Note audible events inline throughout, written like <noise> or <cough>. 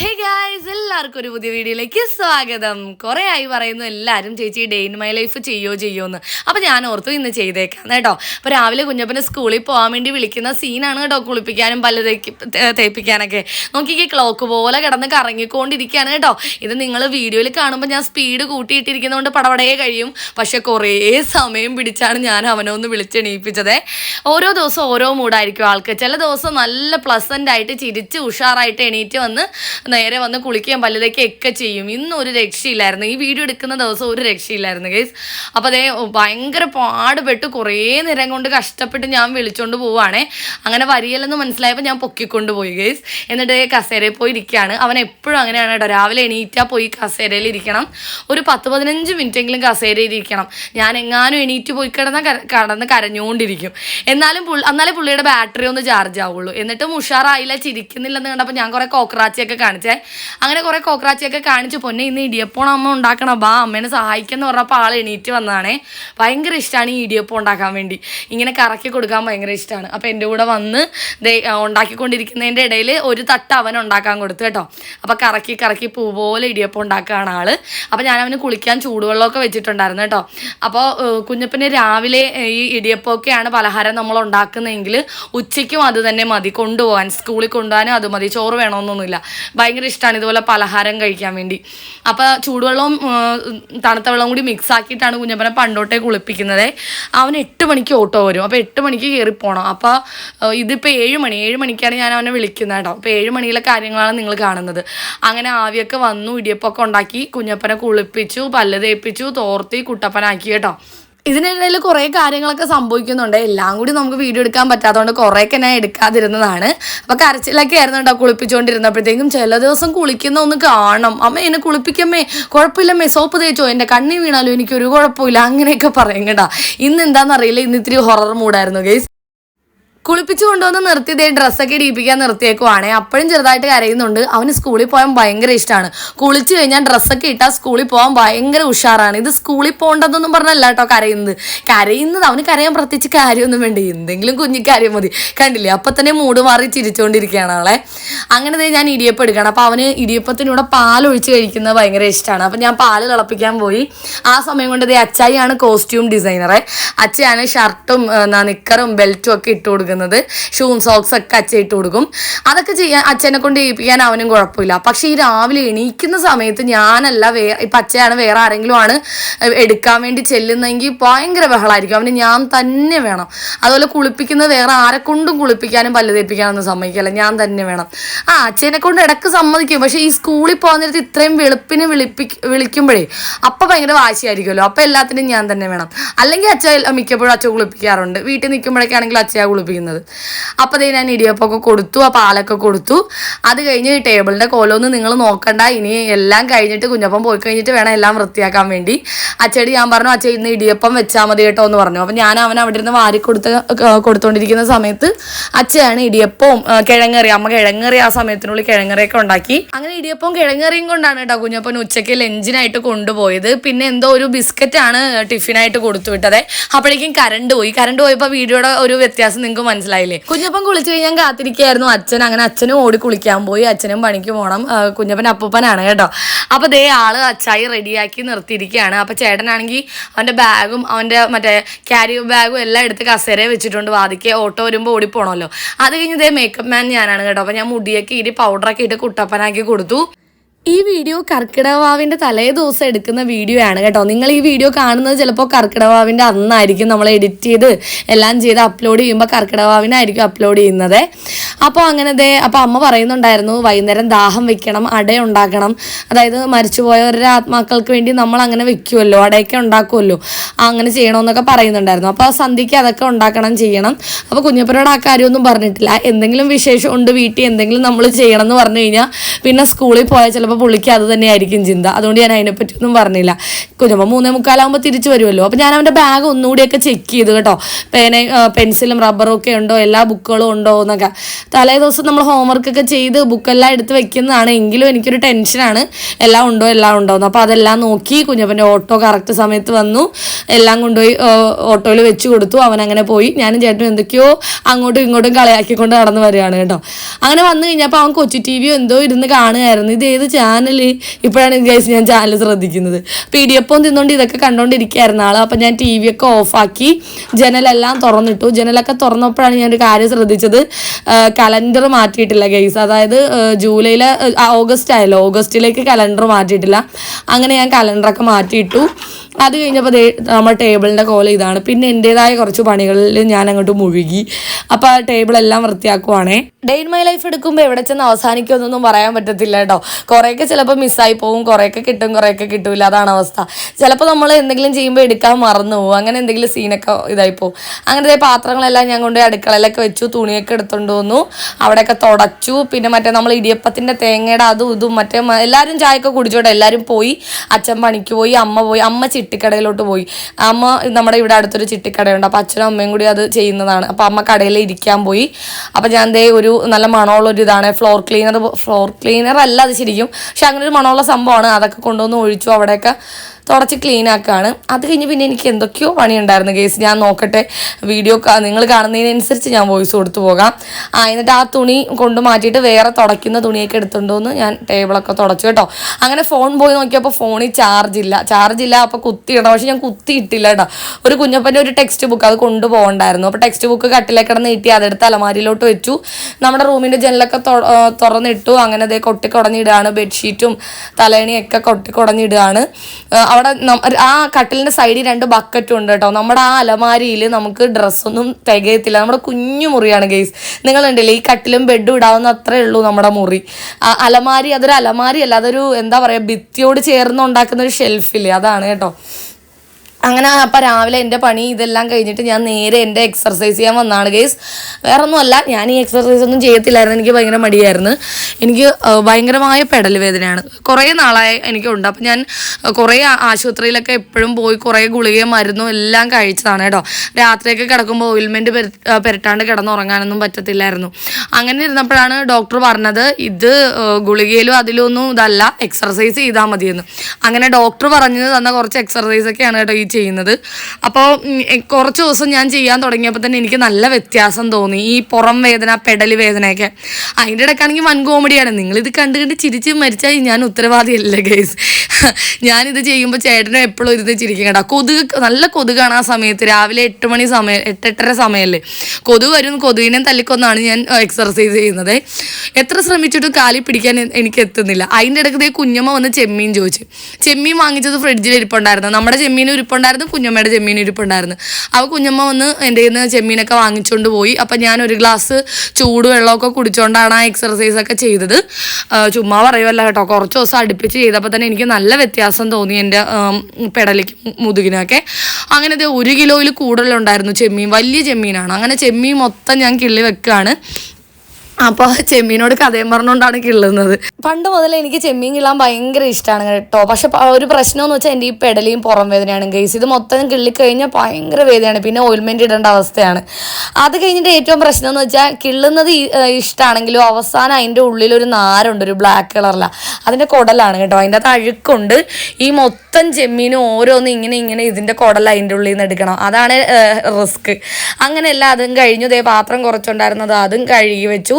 Hey guys എല്ലാവർക്കും ഒരു പുതിയ വീഡിയോയിലേക്ക് സ്വാഗതം. കുറേ ആയി പറയുന്നു എല്ലാവരും ചേച്ചി ഡേ ഇൻ മൈ ലൈഫ് ചെയ്യോ ചെയ്യോ എന്ന്. അപ്പോൾ ഞാൻ ഓർത്തു ഇന്ന് ചെയ്തേക്കാം കേട്ടോ. അപ്പോൾ രാവിലെ കുഞ്ഞപ്പനെ സ്കൂളിൽ പോകാൻ വേണ്ടി വിളിക്കുന്ന സീനാണ് കേട്ടോ കുളിപ്പിക്കാനും തേ- തേപ്പിക്കാനൊക്കെ. നോക്കിക്കേ ക്ലോക്ക് പോലെ കിടന്ന് കറങ്ങിക്കൊണ്ടിരിക്കുകയാണ് കേട്ടോ. ഇത് നിങ്ങൾ വീഡിയോയിൽ കാണുമ്പോൾ ഞാൻ സ്പീഡ് കൂട്ടിയിട്ടിരിക്കുന്നതുകൊണ്ട് പടപടയെ കഴിയും. പക്ഷെ കുറേ സമയം പിടിച്ചാണ് ഞാൻ അവനൊന്ന് വിളിച്ചെണീപ്പിച്ചത്. ഓരോ ദിവസം ഓരോ മൂഡായിരിക്കും ആൾക്ക്. ചില ദിവസം നല്ല പ്ലസന്റ് ആയിട്ട് ചിരിച്ച് ഉഷാറായിട്ട് എണീറ്റ് വന്ന് നേരെ വന്ന് കുളിക്കുകയും പല്ലുതയ്ക്കുകയും ഒക്കെ ചെയ്യും. ഇന്നും ഒരു രക്ഷയില്ലായിരുന്നു. ഈ വീഡിയോ എടുക്കുന്ന ദിവസം ഒരു രക്ഷയില്ലായിരുന്നു ഗൈസ് അപ്പോൾ അതേ ഭയങ്കര പാടുപെട്ട് കുറേ നേരം കൊണ്ട് കഷ്ടപ്പെട്ട് ഞാൻ വിളിച്ചുകൊണ്ട് പോവുകയാണേ അങ്ങനെ വരികയല്ലെന്ന് മനസ്സിലായപ്പോൾ ഞാൻ പൊക്കിക്കൊണ്ട് പോയി ഗൈസ് എന്നിട്ട് കസേരയിൽ പോയി ഇരിക്കുകയാണ് അവൻ എപ്പോഴും അങ്ങനെയാണ് കേട്ടോ. രാവിലെ എണീറ്റാൽ പോയി കസേരയിൽ ഇരിക്കണം. ഒരു പത്ത് പതിനഞ്ച് മിനിറ്റെങ്കിലും കസേരയിൽ ഇരിക്കണം. ഞാൻ എങ്ങാനും എണീറ്റ് പോയി കിടന്ന കടന്ന് കരഞ്ഞുകൊണ്ടിരിക്കും എന്നാലും പുള്ളി എന്നാലേ പുള്ളിയുടെ ബാറ്ററി ഒന്ന് ചാർജ് ആവുള്ളൂ. എന്നിട്ടും ഉഷാറായില്ല ചിരിക്കുന്നില്ലെന്ന് കണ്ടപ്പോൾ ഞാൻ കുറേ കോക്രാച്ചിയൊക്കെ കാണിച്ചേ. അങ്ങനെ കുറേ കോക്രാച്ചിയൊക്കെ കാണിച്ച് പൊന്നെ ഇന്ന് ഇടിയപ്പം അമ്മ ഉണ്ടാക്കണം. ബാ അമ്മേനെ സഹായിക്കെന്ന് പറഞ്ഞപ്പോൾ ആൾ എണീറ്റ് വന്നതാണേ. ഭയങ്കര ഇഷ്ടമാണ് ഈ ഇടിയപ്പം ഉണ്ടാക്കാൻ വേണ്ടി. ഇങ്ങനെ കറക്കി കൊടുക്കാൻ ഭയങ്കര ഇഷ്ടമാണ് അപ്പോൾ എന്റെ കൂടെ വന്ന് ഉണ്ടാക്കിക്കൊണ്ടിരിക്കുന്നതിന്റെ ഇടയിൽ ഒരു തട്ട് അവൻ ഉണ്ടാക്കാൻ കൊടുത്തു കേട്ടോ. അപ്പോൾ കറക്കി കറക്കി പൂ പോലെ ഇടിയപ്പം ഉണ്ടാക്കുകയാണ് ആൾ അപ്പോൾ ഞാൻ അവന് കുളിക്കാൻ ചൂടുവെള്ളമൊക്കെ വെച്ചിട്ടുണ്ടായിരുന്നു കേട്ടോ. അപ്പോൾ കുഞ്ഞപ്പന് രാവിലെ ഈ ഇടിയപ്പമൊക്കെയാണ് പലഹാരം നമ്മൾ ഉണ്ടാക്കുന്നതെങ്കിൽ ഉച്ചയ്ക്കും അത് തന്നെ മതി. കൊണ്ടുപോകാൻ സ്കൂളിൽ കൊണ്ടുപോകാനും അത് മതി. ചോറ് വേണമെന്നൊന്നുമില്ല ഭയങ്കര ഇഷ്ടമാണ് ഇതുപോലെ പലഹാരം കഴിക്കാൻ വേണ്ടി. അപ്പോൾ ചൂടുവെള്ളവും തണുത്ത വെള്ളവും കൂടി മിക്സ് ആക്കിയിട്ടാണ് കുഞ്ഞപ്പനെ പണ്ടോട്ടേ കുളിപ്പിക്കുന്നത്. അവൻ എട്ട് മണിക്ക് ഓട്ടോ വരും. അപ്പോൾ എട്ട് മണിക്ക് കയറി പോകണം അപ്പോൾ ഇതിപ്പോൾ ഏഴ് മണി. ഏഴ് മണിക്കാണ് ഞാൻ അവനെ വിളിക്കുന്നത് കേട്ടോ. അപ്പോൾ ഏഴ് മണിയിലെ കാര്യങ്ങളാണ് നിങ്ങൾ കാണുന്നത്. അങ്ങനെ ആവിയൊക്കെ വന്നു ഇടിയപ്പമൊക്കെ ഉണ്ടാക്കി കുഞ്ഞപ്പനെ കുളിപ്പിച്ചു പല്ല് തേപ്പിച്ചു തോർത്തി കുട്ടപ്പനാക്കി കേട്ടോ. ഇതിനിടയിൽ കുറേ കാര്യങ്ങളൊക്കെ സംഭവിക്കുന്നുണ്ട്. എല്ലാം കൂടി നമുക്ക് വീഡിയോ എടുക്കാൻ പറ്റാത്തതുകൊണ്ട് കുറേയൊക്കെ ഞാൻ എടുക്കാതിരുന്നതാണ്. അപ്പോൾ കരച്ചിലൊക്കെ ആയിരുന്നു കേട്ടോ കുളിപ്പിച്ചുകൊണ്ടിരുന്നപ്പോഴത്തേക്കും ചില ദിവസം കുളിക്കുന്ന ഒന്ന് കാണണം. അമ്മ എന്നെ കുളിപ്പിക്കമ്മേ. കുഴപ്പമില്ലമ്മേ. സോപ്പ് തേച്ചോ. എന്റെ കണ്ണി വീണാലും എനിക്കൊരു കുഴപ്പമില്ല. അങ്ങനെയൊക്കെ പറയും ഇന്ന് എന്താണെന്നറിയില്ല. ഇന്ന് ഇത്തിരി ഹൊറർ മൂഡായിരുന്നു ഗൈസ് കുളിപ്പിച്ചു കൊണ്ടുവന്ന് നിർത്തി ഇതേ ഡ്രസ്സൊക്കെ ഇടിപ്പിക്കാൻ നിർത്തിയേക്കുവാണേ. അപ്പോഴും ചെറുതായിട്ട് കരയുന്നുണ്ട്. അവന് സ്കൂളിൽ പോകാൻ ഭയങ്കര ഇഷ്ടമാണ് കുളിച്ചു കഴിഞ്ഞാൽ ഡ്രസ്സൊക്കെ ഇട്ടാൽ സ്കൂളിൽ പോകാൻ ഭയങ്കര ഉഷാറാണ്. ഇത് സ്കൂളിൽ പോകേണ്ടതൊന്നും പറഞ്ഞല്ല കേട്ടോ കരയുന്നത്. കരയുന്നത് അവന് കരയാൻ പ്രത്യേകിച്ച് കാര്യമൊന്നും വേണ്ട. എന്തെങ്കിലും കുഞ്ഞിക്കാര്യം മതി. കണ്ടില്ലേ? അപ്പം തന്നെ മൂട് മാറി ചിരിച്ചുകൊണ്ടിരിക്കുകയാണ് ആളെ അങ്ങനെ ഞാൻ ഇടിയപ്പം എടുക്കണം അപ്പോൾ അവന് ഇടിയപ്പത്തിനൂടെ പാൽ ഒഴിച്ച് കഴിക്കുന്നത് ഭയങ്കര ഇഷ്ടമാണ് അപ്പം ഞാൻ പാൽ തിളപ്പിക്കാൻ പോയി. ആ സമയം കൊണ്ട് ദേ അച്ചായിയാണ് കോസ്റ്റ്യൂം ഡിസൈനറെ അച്ചയാണ് ഷർട്ടും നിക്കറും ബെൽറ്റും ഒക്കെ ഇട്ട് കൊടുക്കുന്നത്. ഷൂവും സോക്സ് ഒക്കെ അച്ഛ ഇട്ട് കൊടുക്കും. അതൊക്കെ ചെയ്യാൻ അച്ഛനെ കൊണ്ട് ചെയ്യിപ്പിക്കാൻ അവനും കുഴപ്പമില്ല. പക്ഷേ ഈ രാവിലെ എണീക്കുന്ന സമയത്ത് ഞാനല്ല വേറെ ഇപ്പം അച്ഛയാണ് വേറെ ആരെങ്കിലും ആണ് എടുക്കാൻ വേണ്ടി ചെല്ലുന്നതെങ്കിൽ ഭയങ്കര ബഹളമായിരിക്കും അവന് ഞാൻ തന്നെ വേണം. അതുപോലെ കുളിപ്പിക്കുന്നത് വേറെ ആരെ കൊണ്ടും കുളിപ്പിക്കാനും പല്ല് തേപ്പിക്കാനൊന്നും സമ്മതിക്കില്ല. ഞാൻ തന്നെ വേണം. ആ അച്ഛനെ കൊണ്ട് ഇടയ്ക്ക് സമ്മതിക്കും. പക്ഷേ ഈ സ്കൂളിൽ പോകുന്ന നേരത്ത് ഇത്രയും വെളുപ്പിന് വിളിപ്പി വിളിക്കുമ്പോഴേ അപ്പം ഭയങ്കര വാശിയായിരിക്കുമല്ലോ. അപ്പം എല്ലാത്തിനും ഞാൻ തന്നെ വേണം. അല്ലെങ്കിൽ അച്ഛ മിക്കപ്പോഴും അച്ഛ കുളിപ്പിക്കാറുണ്ട്. വീട്ടിൽ നിൽക്കുമ്പോഴൊക്കെ ആണെങ്കിൽ അച്ഛയാ കുളിപ്പിക്കുന്നത്. അപ്പോൾ അതേ ഞാൻ ഇടിയപ്പമൊക്കെ കൊടുത്തു ആ പാലൊക്കെ കൊടുത്തു. അത് കഴിഞ്ഞ് ടേബിളിന്റെ കോലമൊന്നും നിങ്ങൾ നോക്കണ്ട. ഇനി എല്ലാം കഴിഞ്ഞിട്ട് കുഞ്ഞപ്പം പോയി കഴിഞ്ഞിട്ട് വേണം എല്ലാം വൃത്തിയാക്കാൻ വേണ്ടി. അച്ചടി ഞാൻ പറഞ്ഞു അച്ഛ ഇന്ന് ഇടിയപ്പം വെച്ചാൽ മതി കേട്ടോ എന്ന് പറഞ്ഞു. അപ്പം ഞാൻ അവൻ അവിടെ ഇരുന്ന് വാരി കൊടുത്ത് കൊടുത്തുകൊണ്ടിരിക്കുന്ന സമയത്ത് അച്ഛയാണ് ഇടിയപ്പവും കിഴങ്ങറി. അമ്മ കിഴങ്ങറി ആ സമയത്തിനുള്ളിൽ കിഴങ്ങറിയൊക്കെ ഉണ്ടാക്കി. അങ്ങനെ ഇടിയപ്പവും കിഴങ്ങറിയും കൊണ്ടാണ് കേട്ടോ കുഞ്ഞപ്പൻ ഉച്ചയ്ക്ക് ലഞ്ചിനായിട്ട് കൊണ്ടുപോയത്. പിന്നെ എന്തോ ഒരു ബിസ്ക്കറ്റാണ് ടിഫിനായിട്ട് കൊടുത്തു വിട്ടത്. അപ്പോഴേക്കും കറണ്ട് പോയി. കറണ്ട് പോയപ്പോൾ വീഡിയോയുടെ ഒരു വ്യത്യാസം നിങ്ങൾക്ക് മനസ്സിലായില്ലേ? കുഞ്ഞപ്പൻ കുളിച്ചു കഴിഞ്ഞാൽ കാത്തിരിക്കുകയായിരുന്നു. അച്ഛൻ അങ്ങനെ അച്ഛനും ഓടി കുളിക്കാൻ പോയി. അച്ഛനും പണിക്ക് പോകണം കുഞ്ഞപ്പൻ അപ്പൂപ്പനാണ് കേട്ടോ. അപ്പോൾ ദേ ആൾ അച്ചായി റെഡിയാക്കി നിർത്തിയിരിക്കുകയാണ്. അപ്പോൾ ചേട്ടനാണെങ്കിൽ അവന്റെ ബാഗും അവന്റെ മറ്റേ ക്യാരി ബാഗും എല്ലാം എടുത്ത് കസേര വെച്ചിട്ടുണ്ട്. വാതിക്ക് ഓട്ടോ വരുമ്പോൾ ഓടിപ്പോണമല്ലോ അത് കഴിഞ്ഞ് ദേ മേക്കപ്പ് മാൻ ഞാനാണ് കേട്ടോ. അപ്പോൾ ഞാൻ മുടിയൊക്കെ ഇരി പൗഡറൊക്കെ ഇട്ട് കുട്ടപ്പനാക്കി കൊടുത്തു. ഈ വീഡിയോ കർക്കിടവാവിന്റെ തലേ ദിവസം എടുക്കുന്ന വീഡിയോ ആണ് കേട്ടോ. നിങ്ങൾ ഈ വീഡിയോ കാണുന്നത് ചിലപ്പോൾ കർക്കിടവാവിന്റെ അന്നായിരിക്കും നമ്മൾ എഡിറ്റ് ചെയ്ത് എല്ലാം ചെയ്ത് അപ്ലോഡ് ചെയ്യുമ്പോൾ കർക്കിടകവാവിനായിരിക്കും അപ്ലോഡ് ചെയ്യുന്നത്. അപ്പോൾ അങ്ങനെ ദേ അപ്പോൾ അമ്മ പറയുന്നുണ്ടായിരുന്നു വൈകുന്നേരം ദാഹം വെക്കണം അട ഉണ്ടാക്കണം. അതായത് മരിച്ചുപോയവരുടെ ആത്മാക്കൾക്ക് വേണ്ടി നമ്മൾ അങ്ങനെ വെക്കുമല്ലോ അടയൊക്കെ ഉണ്ടാക്കുമല്ലോ അങ്ങനെ ചെയ്യണമെന്നൊക്കെ പറയുന്നുണ്ടായിരുന്നു. അപ്പോൾ സന്ധ്യയ്ക്ക് അതൊക്കെ ഉണ്ടാക്കണം ചെയ്യണം. അപ്പോൾ കുഞ്ഞപ്പനോട് ആ കാര്യമൊന്നും പറഞ്ഞിട്ടില്ല. എന്തെങ്കിലും വിശേഷം ഉണ്ട് വീട്ടിൽ എന്തെങ്കിലും നമ്മൾ ചെയ്യണം എന്ന് പറഞ്ഞു കഴിഞ്ഞാൽ പിന്നെ സ്കൂളിൽ പോയാൽ ചിലപ്പോൾ പുള്ളിക്ക് അത് തന്നെയായിരിക്കും ചിന്ത. അതുകൊണ്ട് ഞാൻ അതിനെപ്പറ്റി ഒന്നും പറഞ്ഞില്ല കുഞ്ഞമ്മ മൂന്നേ മുക്കാലാകുമ്പോൾ തിരിച്ചു വരുമല്ലോ അപ്പോൾ ഞാൻ അവന്റെ ബാഗ് ഒന്നുകൂടിയൊക്കെ ചെക്ക് ചെയ്തു കേട്ടോ. പേന പെൻസിലും റബ്ബറും ഒക്കെ ഉണ്ടോ? എല്ലാ ബുക്കുകളും ഉണ്ടോ? എന്നൊക്കെ. തലേ ദിവസം നമ്മൾ ഹോംവർക്കൊക്കെ ചെയ്ത് ബുക്കെല്ലാം എടുത്ത് വെക്കുന്നതാണ്. എങ്കിലും എനിക്കൊരു ടെൻഷനാണ് എല്ലാം ഉണ്ടോ? എല്ലാം ഉണ്ടോ? എന്ന്. അപ്പോൾ അതെല്ലാം നോക്കി കുഞ്ഞപ്പന്റെ ഓട്ടോ കറക്റ്റ് സമയത്ത് വന്നു. എല്ലാം കൊണ്ടുപോയി ഓട്ടോയിൽ വെച്ച് കൊടുത്തു. അവൻ അങ്ങനെ പോയി. ഞാനും ചേട്ടനും എന്തൊക്കെയോ അങ്ങോട്ടും ഇങ്ങോട്ടും കൊണ്ട് നടന്നു വരികയാണ് കേട്ടോ. അങ്ങനെ വന്നു കഴിഞ്ഞപ്പോൾ അവൻ കൊച്ചു ടി വി എന്തോ ഇരുന്ന് കാണുകയായിരുന്നു. ഇത് ഏത് ചാനൽ ഇപ്പോഴാണ് ഗൈസ് ഞാൻ ചാനൽ ശ്രദ്ധിക്കുന്നത്. അപ്പോൾ ഇടിയപ്പം തിന്നുകൊണ്ട് ഇതൊക്കെ കണ്ടുകൊണ്ടിരിക്കുകയായിരുന്നു ആൾ അപ്പം ഞാൻ ടി വിയൊക്കെ ഓഫാക്കി ജനലെല്ലാം തുറന്നിട്ടു. ജനലൊക്കെ തുറന്നപ്പോഴാണ് ഞാൻ ഒരു കാര്യം ശ്രദ്ധിച്ചത്. കലണ്ടർ മാറ്റിയിട്ടില്ല ഗൈസ് അതായത് ജൂലൈയിൽ ഓഗസ്റ്റ് ആയല്ലോ. ഓഗസ്റ്റിലേക്ക് കലണ്ടർ മാറ്റിയിട്ടില്ല. അങ്ങനെ ഞാൻ കലണ്ടറൊക്കെ മാറ്റിയിട്ടു. അത് കഴിഞ്ഞപ്പോൾ നമ്മുടെ ടേബിളിന്റെ കോല ഇതാണ്. പിന്നെ എന്റെതായ കുറച്ച് പണികളിൽ ഞാൻ അങ്ങോട്ട് മുഴുകി. അപ്പോൾ ആ ടേബിളെല്ലാം വൃത്തിയാക്കുവാണേ. ഡേ ഇൻ മൈ ലൈഫ് എടുക്കുമ്പോൾ എവിടെ ചെന്ന് അവസാനിക്കുമെന്നൊന്നും പറയാൻ പറ്റത്തില്ല കേട്ടോ. കുറേയൊക്കെ ചിലപ്പോൾ മിസ്സായി പോകും കുറേയൊക്കെ കിട്ടും കുറേയൊക്കെ കിട്ടില്ല അതാണ് അവസ്ഥ. ചിലപ്പോൾ നമ്മൾ എന്തെങ്കിലും ചെയ്യുമ്പോൾ എടുക്കാൻ മറന്നു പോകും അങ്ങനെ എന്തെങ്കിലും സീനൊക്കെ ഇതായി പോകും അങ്ങനത്തെ പാത്രങ്ങളെല്ലാം ഞാൻ കൊണ്ട് അടുക്കളയിലൊക്കെ വെച്ചു തുണിയൊക്കെ എടുത്തുകൊണ്ട് വന്നു. അവിടെയൊക്കെ തുടച്ചു. പിന്നെ മറ്റേ നമ്മൾ ഇടിയപ്പത്തിന്റെ തേങ്ങയുടെ അതും ഇതും മറ്റേ എല്ലാവരും ചായയൊക്കെ കുടിച്ചോട്ടെ. എല്ലാവരും പോയി അച്ഛൻ പണിക്ക് പോയി അമ്മ പോയി. അമ്മ ചിട്ടിക്കടയിലോട്ട് പോയി. അമ്മ നമ്മുടെ ഇവിടെ അടുത്തൊരു ചിട്ടിക്കടയുണ്ട്. അപ്പോൾ അച്ഛനും അമ്മയും കൂടി അത് ചെയ്യുന്നതാണ്. അപ്പോൾ അമ്മ കടയിൽ ഇരിക്കാൻ പോയി. അപ്പോൾ ഞാൻ ദേ ഒരു നല്ല മണമുള്ളൊരു ഇതാണ്. ഫ്ലോർ ക്ലീനർ ഫ്ലോർ ക്ലീനർ അല്ല അത് ശരിക്കും. പക്ഷെ അങ്ങനെ ഒരു മണമുള്ള സംഭവമാണ്. അതൊക്കെ കൊണ്ടുവന്ന് ഒഴിച്ചു അവിടെയൊക്കെ. തുടച്ച് ക്ലീൻ ആക്കുകയാണ് അത് കഴിഞ്ഞ് പിന്നെ എനിക്ക് എന്തൊക്കെയോ പണിയുണ്ടായിരുന്നു കേസ് ഞാൻ നോക്കട്ടെ വീഡിയോ നിങ്ങൾ കാണുന്നതിനനുസരിച്ച് ഞാൻ വോയിസ് കൊടുത്തു പോകാം. ആ എന്നിട്ട് ആ തുണി കൊണ്ട് മാറ്റിയിട്ട് വേറെ തുടയ്ക്കുന്ന തുണിയൊക്കെ എടുത്തുണ്ടോയെന്ന് ഞാൻ ടേബിളൊക്കെ തുടച്ചു കേട്ടോ. അങ്ങനെ ഫോൺ പോയി നോക്കിയപ്പോൾ ഫോണിൽ ചാർജ് ഇല്ല. ചാർജ് ഇല്ല അപ്പോൾ കുത്തിയിടണം പക്ഷെ ഞാൻ കുത്തി ഇട്ടില്ല കേട്ടോ. ഒരു കുഞ്ഞപ്പന്റെ ഒരു ടെക്സ്റ്റ് ബുക്ക് അത് കൊണ്ടുപോകണ്ടായിരുന്നു അപ്പോൾ ടെക്സ്റ്റ് ബുക്ക് കട്ടിലേക്ക് കിടന്ന് നീട്ടി അതെടുത്ത് അലമാരിയിലോട്ട് വെച്ചു. നമ്മുടെ റൂമിന്റെ ജനലൊക്കെ തുറന്നിട്ടു. അങ്ങനെ അതേ കൊട്ടിക്കുടഞ്ഞിടുകയാണ് ബെഡ്ഷീറ്റും തലേണിയൊക്കെ കൊട്ടിക്കുടഞ്ഞിടുകയാണ് അവിടെ ആ കട്ടിലിന്റെ സൈഡിൽ രണ്ട് ബക്കറ്റും ഉണ്ട് കേട്ടോ നമ്മുടെ ആ അലമാരിയിൽ നമുക്ക് ഡ്രസ്സൊന്നും തികയത്തില്ല. നമ്മുടെ കുഞ്ഞു മുറിയാണ് ഗെയ്സ് നിങ്ങളുണ്ടല്ലേ? ഈ കട്ടിലും ബെഡും ഇടാവുന്ന അത്രേ ഉള്ളൂ നമ്മുടെ മുറി. ആ അലമാരി അതൊരു അലമാരി അല്ല അതൊരു എന്താ പറയുക ഭിത്തിയോട് ചേർന്ന് ഉണ്ടാക്കുന്ന ഒരു ഷെൽഫില്ലേ അതാണ് കേട്ടോ. അങ്ങനെ അപ്പം രാവിലെ എന്റെ പണി ഇതെല്ലാം കഴിഞ്ഞിട്ട് ഞാൻ നേരെ എന്റെ എക്സർസൈസ് ചെയ്യാൻ വന്നതാണ് ഗേസ് വേറെ ഒന്നുമല്ല ഞാൻ ഈ എക്സർസൈസ് ഒന്നും ചെയ്യത്തില്ലായിരുന്നു. എനിക്ക് ഭയങ്കര മടിയായിരുന്നു. എനിക്ക് ഭയങ്കരമായ പെടൽ വേദനയാണ് കുറേ നാളായി എനിക്കുണ്ട്. അപ്പം ഞാൻ കുറേ ആശുപത്രിയിലൊക്കെ എപ്പോഴും പോയി കുറേ ഗുളികയും മരുന്നും എല്ലാം കഴിച്ചതാണ് കേട്ടോ. രാത്രിയൊക്കെ കിടക്കുമ്പോൾ ഓയിൽമെന്റ് പെരട്ടാണ്ട് കിടന്നുറങ്ങാനൊന്നും പറ്റത്തില്ലായിരുന്നു. അങ്ങനെ ഇരുന്നപ്പോഴാണ് ഡോക്ടർ പറഞ്ഞത് ഇത് ഗുളികയിലും അതിലൊന്നും ഇതല്ല എക്സർസൈസ് ചെയ്താൽ മതിയെന്ന്. അങ്ങനെ ഡോക്ടർ പറഞ്ഞു തന്ന കുറച്ച് എക്സർസൈസൊക്കെയാണ് കേട്ടോ. ചെയ്യുന്നത്. അപ്പോൾ കുറച്ച് ദിവസം ഞാൻ ചെയ്യാൻ തുടങ്ങിയപ്പോൾ തന്നെ എനിക്ക് നല്ല വ്യത്യാസം തോന്നി. ഈ പുറം വേദന പെടൽ വേദനയൊക്കെ. അതിന്റെ ഇടയ്ക്കാണെങ്കിൽ വൻ കോമഡിയാണ്. നിങ്ങളിത് കണ്ട് കണ്ട് ചിരിച്ച് മരിച്ചാൽ ഞാൻ ഉത്തരവാദിയല്ല ഗൈസ് <laughs> ഞാനിത് ചെയ്യുമ്പോൾ ചേട്ടനും എപ്പോഴും ഇരുന്ന് ചിരിക്കും കേട്ടോ. കൊതുക് നല്ല കൊതുകാണ് ആ സമയത്ത്. രാവിലെ എട്ട് മണി സമയം എട്ടെട്ടര സമയമല്ലേ കൊതുക് വരും കൊതുകിനെ തല്ലിക്കൊന്നാണ് ഞാൻ എക്സർസൈസ് ചെയ്യുന്നത്. എത്ര ശ്രമിച്ചിട്ടും കാലി പിടിക്കാൻ എനിക്ക് എത്തുന്നില്ല. അതിന്റെ ഇടയ്ക്ക് കുഞ്ഞമ്മ വന്ന് ചെമ്മീൻ ചോദിച്ചു. ചെമ്മീൻ വാങ്ങിച്ചത് ഫ്രിഡ്ജിൽ ഇരിപ്പുണ്ടായിരുന്നു. നമ്മുടെ ചെമ്മീൻ ഇരിപ്പുണ്ടായിരുന്നു കുഞ്ഞമ്മയുടെ ചെമ്മീൻ ഇരിപ്പുണ്ടായിരുന്നു. അപ്പോൾ കുഞ്ഞമ്മ വന്ന് എന്റെ കയ്യിൽ നിന്ന് ചെമ്മീനൊക്കെ വാങ്ങിച്ചുകൊണ്ട് പോയി. അപ്പം ഞാൻ ഒരു ഗ്ലാസ് ചൂടുവെള്ളമൊക്കെ കുടിച്ചുകൊണ്ടാണ് ആ എക്സർസൈസൊക്കെ ചെയ്തത്. ചുമ്മാ പറയുമല്ല കേട്ടോ. കുറച്ച് ദിവസം അടുപ്പിച്ച് ചെയ്തപ്പോൾ തന്നെ എനിക്ക് നല്ല വ്യത്യാസം തോന്നി എന്റെ പെടലിക്ക് മുതുകിനൊക്കെ. അങ്ങനെ ഇത് ഒരു കിലോയിൽ കൂടുതലുണ്ടായിരുന്നു ചെമ്മീൻ. വലിയ ചെമ്മീനാണ്. അങ്ങനെ ചെമ്മീൻ മൊത്തം ഞാൻ കിള്ളി വെക്കുകയാണ് അപ്പോൾ ചെമ്മീനോട് കഥയും പറഞ്ഞുകൊണ്ടാണ് കിള്ളുന്നത്. പണ്ട് മുതൽ എനിക്ക് ചെമ്മീൻ കിള്ളാൻ ഭയങ്കര ഇഷ്ടമാണ് കേട്ടോ. പക്ഷെ ഒരു പ്രശ്നം എന്ന് വെച്ചാൽ എന്റെ ഈ പെടലിയും പുറം വേദനയാണ് ഗൈസ്. ഇത് മൊത്തം കിള്ളിക്കഴിഞ്ഞാൽ ഭയങ്കര വേദനയാണ്. പിന്നെ ഓയിൽമെന്റ് ഇടേണ്ട അവസ്ഥയാണ്. അത് കഴിഞ്ഞിട്ട് ഏറ്റവും പ്രശ്നം എന്ന് വെച്ചാൽ കിള്ളുന്നത് ഇഷ്ടമാണെങ്കിലും അവസാനം അതിന്റെ ഉള്ളിൽ ഒരു നാരുണ്ട് ഒരു ബ്ലാക്ക് കളറിലാണ് അതിന്റെ കുടലാണ് കേട്ടോ. അതിന്റെ അകത്ത് അഴുക്കുണ്ട് ഈ മൊത്തം ചെമ്മീനും ഓരോന്ന് ഇങ്ങനെ ഇങ്ങനെ ഇതിന്റെ കുടൽ അതിന്റെ ഉള്ളിൽ നിന്ന് എടുക്കണം. അതാണ് റിസ്ക്. അങ്ങനെയല്ല അതും കഴിഞ്ഞു. ദേ പാത്രം കുറച്ചുണ്ടായിരുന്നത് അതും കഴുകി വെച്ചു.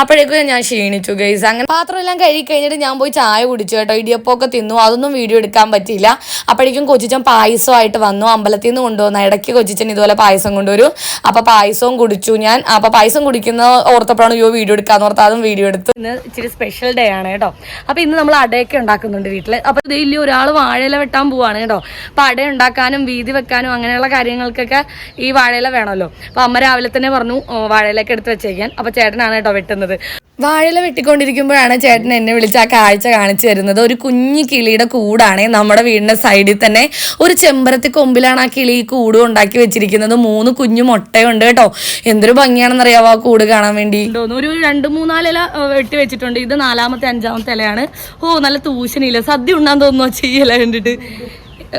അപ്പോഴേക്കും ഞാൻ ക്ഷീണിച്ചു ഗൈസ് അങ്ങനെ പാത്രം എല്ലാം കഴുകി കഴിഞ്ഞിട്ട് ഞാൻ പോയി ചായ കുടിച്ചു കേട്ടോ. ഇടിയപ്പമൊക്കെ തിന്നു. അതൊന്നും വീഡിയോ എടുക്കാൻ പറ്റിയില്ല. അപ്പോഴേക്കും കൊച്ചിച്ചൻ പായസമായിട്ട് വന്നു. അമ്പലത്തിൽ നിന്ന് കൊണ്ടുവന്ന ഇടയ്ക്ക് കൊച്ചിച്ചൻ ഇതുപോലെ പായസം കൊണ്ടുവരും. അപ്പോൾ പായസവും കുടിച്ചു ഞാൻ. അപ്പോൾ പായസം കുടിക്കുന്ന ഓർത്തപ്പോഴാണ് യോ വീഡിയോ എടുക്കാന്ന് ഓർത്ത് അതും വീഡിയോ എടുത്തു. ഇന്ന് ഇച്ചിരി സ്പെഷ്യൽ ഡേ ആണ് കേട്ടോ. അപ്പോൾ ഇന്ന് നമ്മൾ അടയൊക്കെ ഉണ്ടാക്കുന്നുണ്ട് വീട്ടിൽ അപ്പോൾ ഇതിൽ ഒരാൾ വാഴയില വെട്ടാൻ പോവാണ് കേട്ടോ. അപ്പോൾ അട ഉണ്ടാക്കാനും വീതി വെക്കാനും അങ്ങനെയുള്ള കാര്യങ്ങൾക്കൊക്കെ ഈ വാഴയില വേണമല്ലോ. അപ്പോൾ അമ്മ രാവിലെ തന്നെ പറഞ്ഞു "ഓ, വാഴയിലൊക്കെ എടുത്ത് വെച്ചേക്കാൻ. അപ്പോൾ ചേട്ടനാണ് കേട്ടോ വെട്ടുന്നത്. വാഴയില വെട്ടിക്കൊണ്ടിരിക്കുമ്പോഴാണ് ചേട്ടൻ എന്നെ വിളിച്ച് ആ കാഴ്ച കാണിച്ചു തരുന്നത്. ഒരു കുഞ്ഞു കിളിയുടെ കൂടാണ് നമ്മുടെ വീടിന്റെ സൈഡിൽ തന്നെ ഒരു ചെമ്പരത്തി കൊമ്പിലാണ് ആ കിളി കൂട് ഉണ്ടാക്കി വെച്ചിരിക്കുന്നത്. മൂന്ന് കുഞ്ഞു മുട്ടയുണ്ട് കേട്ടോ. എന്തൊരു ഭംഗിയാണെന്നറിയാവോ ആ കൂട് കാണാൻ വേണ്ടി? ഒരു രണ്ട് മൂന്നാലില വെട്ടി വെച്ചിട്ടുണ്ട്. ഇത് നാലാമത്തെ അഞ്ചാമത്തെ ഇലയാണ്. ഓ നല്ല തൂശനില്ല. സദ്യ ഉണ്ണാൻ തോന്നുന്നു? ചെയ്യല കണ്ടിട്ട്.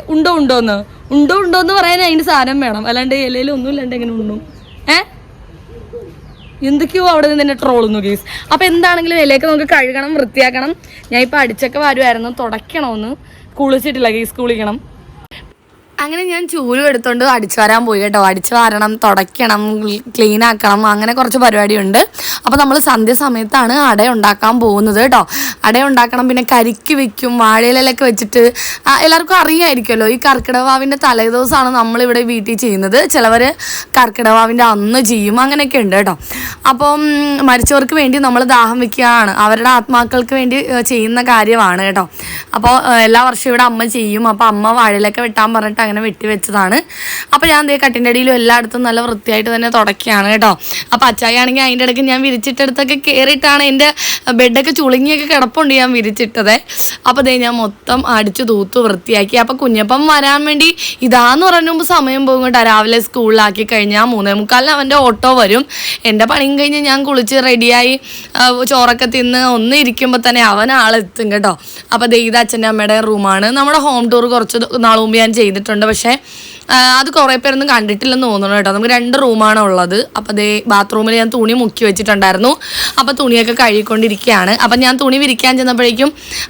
ഉണ്ടോ ഉണ്ടോന്ന്? ഉണ്ടോ ഉണ്ടോ എന്ന് പറയാൻ അതിന് സാധനം വേണം. അല്ലാണ്ട് ഇലയിൽ ഒന്നും ഇല്ലാണ്ട് എങ്ങനെ ഉണ്ണും? ഏ? എന്തൊക്കെയോ അവിടെ നിന്ന് തന്നെ ട്രോളുന്നു കേസ് അപ്പൊ എന്താണെങ്കിലും ഇലയൊക്കെ നമുക്ക് കഴുകണം വൃത്തിയാക്കണം. ഞാൻ ഇപ്പൊ അടിച്ചൊക്കെ വരുമായിരുന്നു തുടയ്ക്കണമെന്ന് കുളിച്ചിട്ടില്ല കേസ് കുളിക്കണം. അങ്ങനെ ഞാൻ ചൂലും എടുത്തോണ്ട് അടിച്ചു വരാൻ പോയി കേട്ടോ. അടിച്ചു വാരണം തുടയ്ക്കണം ക്ലീൻ ആക്കണം അങ്ങനെ കുറച്ച് പരിപാടിയുണ്ട്. അപ്പോൾ നമ്മൾ സന്ധ്യ സമയത്താണ് അട ഉണ്ടാക്കാൻ പോകുന്നത് കേട്ടോ. അട ഉണ്ടാക്കണം പിന്നെ കരിക്ക് വെക്കും വാഴയിലൊക്കെ വെച്ചിട്ട് എല്ലാവർക്കും അറിയാമായിരിക്കുമല്ലോ ഈ കർക്കിടവാവിന്റെ തലേദിവസമാണ് നമ്മളിവിടെ വീട്ടിൽ ചെയ്യുന്നത്. ചിലവർ കർക്കിടവാവിന്റെ അന്ന് ചെയ്യും അങ്ങനെയൊക്കെ ഉണ്ട് കേട്ടോ. അപ്പം മരിച്ചവർക്ക് വേണ്ടി നമ്മൾ ദാഹം വെക്കുകയാണ്. അവരുടെ ആത്മാക്കൾക്ക് വേണ്ടി ചെയ്യുന്ന കാര്യമാണ് കേട്ടോ. അപ്പോൾ എല്ലാ വർഷവും ഇവിടെ അമ്മ ചെയ്യും. അപ്പോൾ അമ്മ വാഴയിലൊക്കെ വെട്ടാൻ പറഞ്ഞിട്ട് അങ്ങനെ വെട്ടി വെച്ചതാണ്. അപ്പോൾ ഞാൻ ദേ കട്ടിന്റെ അടിയിലും എല്ലായിടത്തും നല്ല വൃത്തിയായിട്ട് തന്നെ തുടക്കുകയാണ് കേട്ടോ. അപ്പോൾ അച്ചായി ആണെങ്കിൽ അതിന്റെ ഇടയ്ക്ക് ഞാൻ വിരിച്ചിട്ടടുത്തൊക്കെ കയറിയിട്ടാണ് എന്റെ ബെഡൊക്കെ ചുളുങ്ങിയൊക്കെ കിടപ്പുണ്ട് ഞാൻ വിരിച്ചിട്ടത്. അപ്പോൾ ദേ ഞാൻ മൊത്തം അടിച്ച് തൂത്തു വൃത്തിയാക്കി. അപ്പോൾ കുഞ്ഞപ്പം വരാൻ വേണ്ടി ഇതാന്ന് പറഞ്ഞ മുമ്പ് സമയം പോകും കേട്ടോ. രാവിലെ സ്കൂളിലാക്കി കഴിഞ്ഞാൽ മൂന്നേ മുക്കാലിന് അവന്റെ ഓട്ടോ വരും. എന്റെ പണിയും കഴിഞ്ഞ് ഞാൻ കുളിച്ച് റെഡിയായി ചോറൊക്കെ തിന്ന് ഒന്ന് ഇരിക്കുമ്പോൾ തന്നെ അവൻ ആളെത്തും കേട്ടോ. അപ്പോൾ ദേ അച്ഛന്റെ അമ്മയുടെ റൂമാണ്. നമ്മുടെ ഹോം ടൂർ കുറച്ച് നാൾ ഞാൻ ചെയ്തിട്ടുണ്ട്. പക്ഷേ ആ, അത് കുറേ പേരൊന്നും കണ്ടിട്ടില്ലെന്ന് തോന്നുന്നു കേട്ടോ. നമുക്ക് രണ്ട് റൂമാണ് ഉള്ളത്. അപ്പോൾ അതേ ബാത്റൂമിൽ ഞാൻ തുണി മുക്കി വെച്ചിട്ടുണ്ടായിരുന്നു. അപ്പോൾ തുണിയൊക്കെ കഴുകിക്കൊണ്ടിരിക്കുകയാണ്. അപ്പം ഞാൻ തുണി വിരിക്കാൻ ചെന്നപ്പോഴേക്കും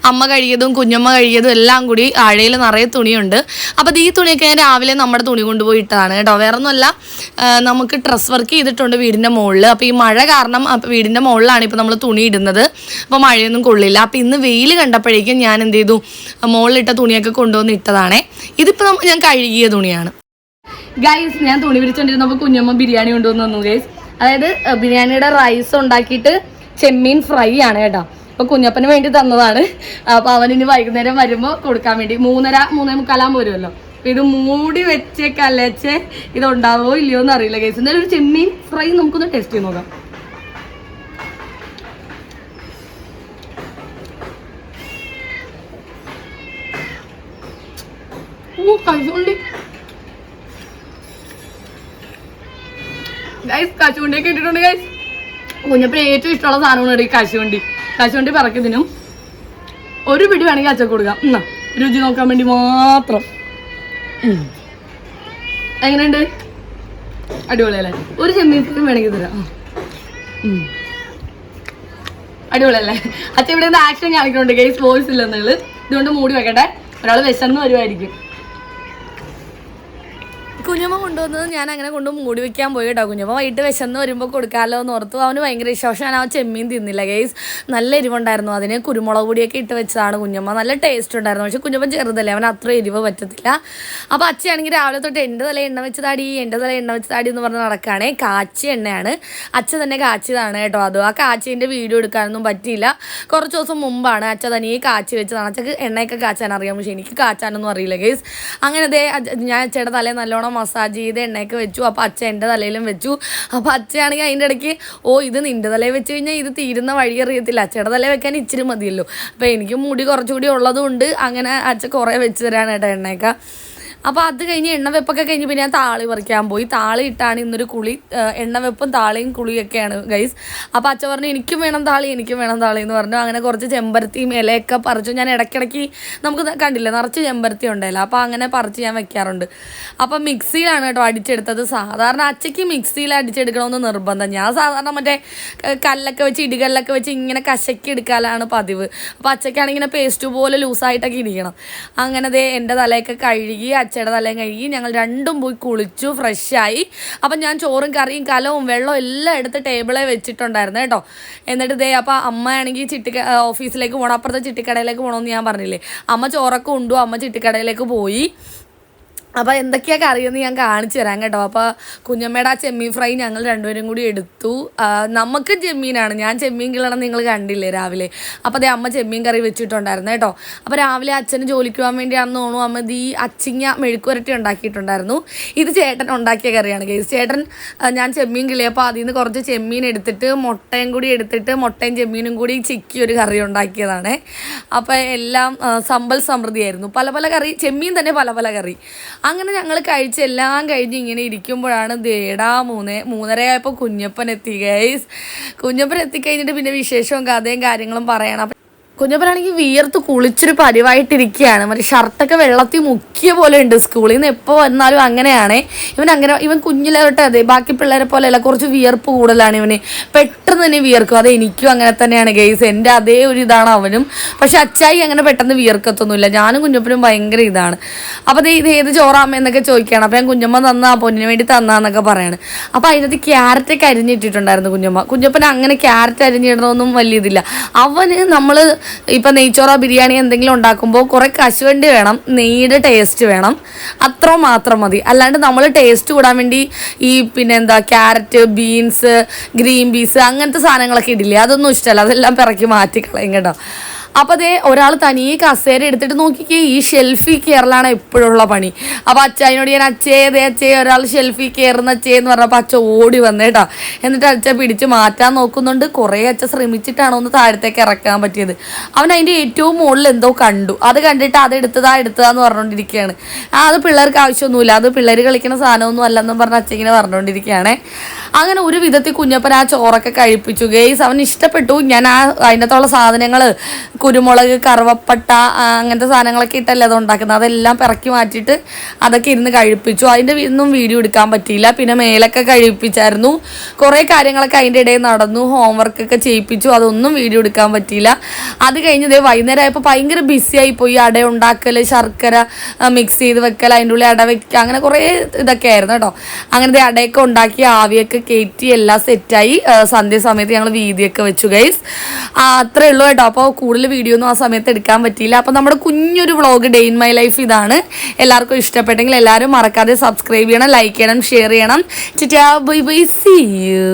അമ്മ കഴുകിയതും കുഞ്ഞമ്മ കഴുകിയതും എല്ലാം കൂടി ആഴയിൽ നിറയെ തുണിയുണ്ട്. അപ്പോൾ ഈ തുണിയൊക്കെ ഞാൻ രാവിലെ നമ്മുടെ തുണി കൊണ്ടുപോയി ഇട്ടതാണ് കേട്ടോ. വേറെ ഒന്നുമല്ല നമുക്ക് ഡ്രസ് വർക്ക് ചെയ്തിട്ടുണ്ട് വീടിന്റെ മുകളിൽ അപ്പോൾ ഈ മഴ കാരണം വീടിന്റെ മുകളിലാണ് ഇപ്പോൾ നമ്മൾ തുണി ഇടുന്നത്. അപ്പോൾ മഴയൊന്നും കൊള്ളില്ല. അപ്പോൾ ഇന്ന് വെയിൽ കണ്ടപ്പോഴേക്കും ഞാൻ എന്ത് ചെയ്തു? മുകളിലിട്ട തുണിയൊക്കെ കൊണ്ടുവന്ന് ഇട്ടതാണേ. ഇതിപ്പോൾ ഞാൻ കഴുകിയ തുണിയാണ്. ഗൈസ് ഞാൻ തുണി വിരിച്ചോണ്ടിരുന്നപ്പോൾ കുഞ്ഞമ്മ ബിരിയാണി കൊണ്ടുവന്ന് തന്നു ഗൈസ് അതായത് ബിരിയാണിയുടെ റൈസ് ഉണ്ടാക്കിയിട്ട് ചെമ്മീൻ ഫ്രൈ ആണ് കേട്ടോ. അപ്പൊ കുഞ്ഞപ്പന് വേണ്ടി തന്നതാണ്. അപ്പൊ അവൻ ഇനി വൈകുന്നേരം വരുമ്പോ കൊടുക്കാൻ വേണ്ടി. മൂന്നര മൂന്നേ മുക്കാലാകുമ്പോൾ വരുമല്ലോ. ഇത് മൂടി വെച്ച് കലച്ച് ഇത് ഉണ്ടാവോ ഇല്ലയോ എന്ന് അറിയില്ല ഗൈസ് എന്തായാലും ഒരു ചെമ്മീൻ ഫ്രൈ നമുക്കൊന്ന് ടേസ്റ്റ് ചെയ്ത് നോക്കാം. ഓ കഴിച്ചോണ്ടി ഗൈസ് കശുവണ്ടിയൊക്കെ ഇട്ടിട്ടുണ്ട് ഗൈസ് കുഞ്ഞപ്പിന് ഏറ്റവും ഇഷ്ടമുള്ള സാധനമാണ് ഈ കശുവണ്ടി. കശുവണ്ടി പറക്കതിനും ഒരു പിടി വേണമെങ്കിൽ അച്ചക്ക് കൊടുക്കാം. എന്നാ രുചി നോക്കാൻ വേണ്ടി മാത്രം. എങ്ങനെയുണ്ട്? അടിപൊളിയല്ലേ? ഒരു ചെമ്മീൻ വേണമെങ്കിൽ തരാം. അടിപൊളിയല്ലേ? അച്ഛൻ ഇവിടെ നിന്ന് ആക്ഷൻ കാണിക്കുന്നുണ്ട് ഗൈസ് വോയിസ് ഇല്ലെന്നുള്ളത് ഇതുകൊണ്ട് മൂടി വെക്കട്ടെ. ഒരാൾ വിശന്ന് വരുമായിരിക്കും കുഞ്ഞമ്മ കൊണ്ടുവന്നത് ഞാൻ അങ്ങനെ കൊണ്ട് മൂടി വെക്കാൻ പോയി കേട്ടോ. കുഞ്ഞമ്മ വൈകിട്ട് വിശന്ന് വരുമ്പോൾ കൊടുക്കാമല്ലോ എന്ന് ഓർത്തു അവന് ഭയങ്കര പക്ഷെ ഞാൻ ആ ചെമ്മീൻ തിന്നില്ല ഗൈസ് നല്ല എരിവുണ്ടായിരുന്നു. അതിന് കുരുമുളക് പൊടിയൊക്കെ ഇട്ട് വെച്ചതാണ് കുഞ്ഞമ്മ. നല്ല ടേസ്റ്റ് ഉണ്ടായിരുന്നു. പക്ഷെ കുഞ്ഞമ്മ ചെറുതല്ലേ അവൻ അത്ര എരിവ് പറ്റത്തില്ല. അപ്പോൾ അച്ഛയാണെങ്കിൽ രാവിലെ തൊട്ട് എന്റെ തല എണ്ണ വെച്ച് താടി എന്റെ തല എണ്ണ വെച്ച് താടി എന്ന് പറഞ്ഞ് നടക്കുകയാണേ. കാച്ചി എണ്ണയാണ്. അച്ഛൻ തന്നെ കാച്ചിയതാണ് കേട്ടോ. അത് ആ കാച്ചിന്റെ വീഡിയോ എടുക്കാനൊന്നും പറ്റിയില്ല. കുറച്ച് ദിവസം മുമ്പാണ് അച്ഛൻ തനിയെ കാച്ചി വെച്ചതാണ്. അച്ഛക്ക് എണ്ണയൊക്കെ കാച്ചാൻ അറിയാം പക്ഷേ എനിക്ക് കാച്ചാനൊന്നും അറിയില്ല ഗൈസ് അങ്ങനെ അതേ ഞാൻ അച്ഛയുടെ തലയിൽ നല്ലോണം മസാജ് ചെയ്ത് എണ്ണയൊക്കെ വെച്ചു. അപ്പോൾ അച്ഛ എന്റെ തലയിലും വെച്ചു. അപ്പോൾ അച്ഛയാണെങ്കിൽ അതിന്റെ ഇടയ്ക്ക് ഓ ഇത് നിന്റെ തലയിൽ വെച്ച് കഴിഞ്ഞാൽ ഇത് തീരുന്ന വഴി അറിയത്തില്ല. അച്ഛയുടെ തലയിൽ വെക്കാൻ ഇച്ചിരി മതിയല്ലോ. അപ്പോൾ എനിക്ക് മുടി കുറച്ചുകൂടി ഉള്ളതുകൊണ്ട് അങ്ങനെ അച്ഛ കുറേ വെച്ച് തരാനായിട്ട് എണ്ണയൊക്കെ. അപ്പോൾ അത് കഴിഞ്ഞ് എണ്ണവെപ്പൊക്കെ കഴിഞ്ഞ് പിന്നെ ഞാൻ താളി പറിക്കാൻ പോയി. താളി ഇട്ടാണ് ഇന്നൊരു കുളി എണ്ണവെപ്പും എണ്ണ വെപ്പും താളിയും കുളിയൊക്കെയാണ് ഗൈസ് അപ്പോൾ അച്ഛൻ പറഞ്ഞു എനിക്കും വേണം താളി എനിക്കും വേണം താളി എന്ന് പറഞ്ഞു. അങ്ങനെ കുറച്ച് ചെമ്പരത്തിയും ഇലയൊക്കെ പറിച്ചു. ഞാൻ ഇടയ്ക്കിടയ്ക്ക് നമുക്ക് കണ്ടില്ല നിറച്ച് ചെമ്പരത്തി ഉണ്ടല്ലോ. അപ്പോൾ അങ്ങനെ പറിച്ച് ഞാൻ വെക്കാറുണ്ട്. അപ്പോൾ മിക്സിയിലാണ് കേട്ടോ അടിച്ചെടുത്തത്. സാധാരണ അച്ചയ്ക്ക് മിക്സിയിൽ അടിച്ചെടുക്കണമെന്ന് നിർബന്ധം. ഞാൻ സാധാരണ മറ്റേ കല്ലൊക്കെ വെച്ച് ഇടികല്ലൊക്കെ വെച്ച് ഇങ്ങനെ കശക്കി എടുക്കാനാണ് പതിവ്. അപ്പോൾ അച്ചയ്ക്കാണെങ്കിൽ ഇങ്ങനെ പേസ്റ്റ് പോലെ ലൂസായിട്ടൊക്കെ ഇരിക്കണം. അങ്ങനെ ദേ എന്റെ തലയൊക്കെ കഴുകി അച്ചയുടെ തലയും കഴുകി ഞങ്ങൾ രണ്ടും പോയി കുളിച്ചു ഫ്രഷായി അപ്പം ഞാൻ ചോറും കറിയും കലവും വെള്ളവും എല്ലാം എടുത്ത് ടേബിളെ വെച്ചിട്ടുണ്ടായിരുന്നു കേട്ടോ. എന്നിട്ട് ദേ അപ്പോൾ അമ്മയാണെങ്കിൽ ചിട്ടിക്ക ഓഫീസിലേക്ക് പോകണം അപ്പുറത്തെ ചിട്ടിക്കടയിലേക്ക് പോകണമെന്ന് ഞാൻ പറഞ്ഞില്ലേ. അമ്മ ചോറൊക്കെ ഉണ്ടു അമ്മ ചിട്ടിക്കടയിലേക്ക് പോയി. അപ്പോൾ എന്തൊക്കെയാ കറിയെന്ന് ഞാൻ കാണിച്ചു തരാം കേട്ടോ. അപ്പോൾ കുഞ്ഞമ്മയുടെ ആ ചെമ്മീൻ ഫ്രൈ ഞങ്ങൾ രണ്ടുപേരും കൂടി എടുത്തു. നമുക്ക് ചെമ്മീനാണ്. ഞാൻ ചെമ്മീൻ കിളണം നിങ്ങൾ കണ്ടില്ലേ രാവിലെ. അപ്പോൾ അതേ അമ്മ ചെമ്മീൻ കറി വെച്ചിട്ടുണ്ടായിരുന്നു കേട്ടോ. അപ്പോൾ രാവിലെ അച്ഛന് ജോലിക്ക് പോകാൻ വേണ്ടിയാണെന്ന് തോന്നുന്നു. അമ്മ ഈ അച്ചിങ്ങ മെഴുക്കുരട്ടി ഉണ്ടാക്കിയിട്ടുണ്ടായിരുന്നു. ഇത് ചേട്ടൻ ഉണ്ടാക്കിയ കറിയാണ് കേസ് ചേട്ടൻ ഞാൻ ചെമ്മീൻ കിളിയപ്പോൾ അതിൽ നിന്ന് കുറച്ച് ചെമ്മീൻ എടുത്തിട്ട് മുട്ടയും കൂടി എടുത്തിട്ട് മുട്ടയും ചെമ്മീനും കൂടി ചിക്കി ഒരു കറി ഉണ്ടാക്കിയതാണ്. അപ്പോൾ എല്ലാം സമ്പൽ സമൃദ്ധിയായിരുന്നു. പല പല കറി ചെമ്മീൻ തന്നെ പല പല കറി. അങ്ങനെ ഞങ്ങൾ കഴിച്ച് എല്ലാം കഴിഞ്ഞ് ഇങ്ങനെ ഇരിക്കുമ്പോഴാണ് ദേടാ മൂന്ന് മൂന്നരയായപ്പോൾ കുഞ്ഞപ്പൻ എത്തി ഗൈസ് കുഞ്ഞപ്പൻ എത്തിക്കഴിഞ്ഞിട്ട് പിന്നെ വിശേഷവും കഥയും കാര്യങ്ങളും പറയണം. കുഞ്ഞപ്പനാണെങ്കിൽ വിയർത്ത് കുളിച്ചൊരു പരിവായിട്ടിരിക്കുകയാണ് മറ്റേ ഷർട്ടൊക്കെ വെള്ളത്തിൽ മുക്കിയ പോലെ ഉണ്ട് സ്കൂളിൽ നിന്ന് എപ്പോൾ വന്നാലും അങ്ങനെയാണ്. ഇവൻ അങ്ങനെ ഇവൻ കുഞ്ഞിലെ തൊട്ട് അതെ ബാക്കി പിള്ളേരെ പോലെയല്ല കുറച്ച് വിയർപ്പ് കൂടുതലാണ് ഇവന്. പെട്ടെന്ന് തന്നെ വിയർക്കും. അത് എനിക്കും അങ്ങനെ തന്നെയാണ് ഗെയ്സ് എന്റെ അതേ ഒരു ഇതാണ് അവനും. പക്ഷെ അച്ചായി അങ്ങനെ പെട്ടെന്ന് വിയർക്കത്തൊന്നുമില്ല. ഞാനും കുഞ്ഞപ്പനും ഭയങ്കര ഇതാണ്. അപ്പോൾ ഇത് ഏത് ചോറാമ്മ എന്നൊക്കെ ചോദിക്കുകയാണ്. അപ്പോൾ ഞാൻ കുഞ്ഞമ്മ തന്നാ പൊന്നിന് വേണ്ടി തന്നാന്നൊക്കെ പറയാണ്. അപ്പോൾ അതിനകത്ത് ക്യാരറ്റൊക്കെ അരിഞ്ഞിട്ടിട്ടുണ്ടായിരുന്നു കുഞ്ഞമ്മ. കുഞ്ഞപ്പൻ അങ്ങനെ ക്യാരറ്റ് അരിഞ്ഞിടണമെന്നും വലിയ ഇതില്ല. അവന് നമ്മൾ ഇപ്പം നെയ്ച്ചോറ ബിരിയാണി എന്തെങ്കിലും ഉണ്ടാക്കുമ്പോൾ കുറേ കശുവണ്ടി വേണം നെയ്യുടെ ടേസ്റ്റ് വേണം. അത്ര മാത്രം മതി. അല്ലാണ്ട് നമ്മൾ ടേസ്റ്റ് കൂടാൻ വേണ്ടി ഈ പിന്നെ എന്താ ക്യാരറ്റ് ബീൻസ് ഗ്രീൻ പീസ് അങ്ങനത്തെ സാധനങ്ങളൊക്കെ ഇടില്ലേ? അതൊന്നും ഇഷ്ടമല്ല അതെല്ലാം പിറക്കി മാറ്റിക്കളയും കേട്ടോ. അപ്പോൾ അതേ ഒരാൾ തനിയെ കസേര എടുത്തിട്ട് നോക്കിക്കേ ഈ ഷെൽഫിൽ കയറലാണ് എപ്പോഴുള്ള പണി. അപ്പോൾ അച്ഛനോട് ഞാൻ അച്ചേ ദേ അച്ഛേ ഒരാൾ ഷെൽഫിൽ കയറുന്ന അച്ഛേ എന്ന് പറഞ്ഞപ്പോൾ അച്ഛ ഓടി വന്നേട്ടാ എന്നിട്ട് അച്ഛ പിടിച്ച് മാറ്റാൻ നോക്കുന്നുണ്ട്. കുറേ അച്ഛ ശ്രമിച്ചിട്ടാണ് ഒന്ന് താഴത്തേക്ക് ഇറക്കാൻ പറ്റിയത്. അവൻ അതിന്റെ ഏറ്റവും മുകളിൽ എന്തോ കണ്ടു. അത് കണ്ടിട്ട് അത് എടുത്തതാ എടുത്തതാന്ന് പറഞ്ഞുകൊണ്ടിരിക്കുകയാണ് ആ അത് പിള്ളേർക്ക് ആവശ്യമൊന്നുമില്ല. അത് പിള്ളേർ കളിക്കുന്ന സാധനമൊന്നും അല്ലെന്നും പറഞ്ഞ് അച്ഛങ്ങനെ പറഞ്ഞുകൊണ്ടിരിക്കുകയാണേ അങ്ങനെ ഒരു വിധത്തിൽ കുഞ്ഞപ്പൻ ആ ചോറൊക്കെ കഴിപ്പിച്ചു. ഗെയ്സ് അവന് ഇഷ്ടപ്പെട്ടു. ഞാൻ ആ അതിനകത്തുള്ള സാധനങ്ങൾ കുരുമുളക് കറുവപ്പട്ട അങ്ങനത്തെ സാധനങ്ങളൊക്കെ ഇട്ടല്ലേ അത് ഉണ്ടാക്കുന്നത്. അതെല്ലാം പിറക്കി മാറ്റിയിട്ട് അതൊക്കെ ഇരുന്ന് കഴിപ്പിച്ചു. അതിന്റെ ഒന്നും വീഡിയോ എടുക്കാൻ പറ്റിയില്ല. പിന്നെ മേലൊക്കെ കഴിപ്പിച്ചായിരുന്നു. കുറേ കാര്യങ്ങളൊക്കെ അതിന്റെ ഇടയിൽ നടന്നു. ഹോംവർക്കൊക്കെ ചെയ്യിപ്പിച്ചു. അതൊന്നും വീഡിയോ എടുക്കാൻ പറ്റിയില്ല. അത് കഴിഞ്ഞ് ദേ വൈകുന്നേരം ആയപ്പോൾ ഭയങ്കര ബിസി ആയിപ്പോയി. പോയി അട ഉണ്ടാക്കൽ ശർക്കര മിക്സ് ചെയ്ത് വെക്കൽ അതിന്റെ ഉള്ളിൽ അട വെക്കുക അങ്ങനെ കുറേ ഇതൊക്കെ ആയിരുന്നു കേട്ടോ. അങ്ങനത്തെ അടയൊക്കെ ഉണ്ടാക്കി ആവിയൊക്കെ കയറ്റി എല്ലാം സെറ്റായി സന്ധ്യ സമയത്ത് ഞങ്ങൾ വീതിയൊക്കെ വെച്ചു ഗൈസ് അത്രേ ഉള്ളൂ കേട്ടോ. അപ്പോൾ കൂടുതൽ വീഡിയോ ഒന്നും ആ സമയത്ത് എടുക്കാൻ പറ്റിയില്ല. അപ്പോൾ നമ്മുടെ കുഞ്ഞൊരു vlog day in my life ഇതാണ്. എല്ലാവർക്കും ഇഷ്ടപ്പെട്ടെങ്കിൽ എല്ലാവരും മറക്കാതെ സബ്സ്ക്രൈബ് ചെയ്യണം ലൈക്ക് ചെയ്യണം ഷെയർ ചെയ്യണം. By bye see U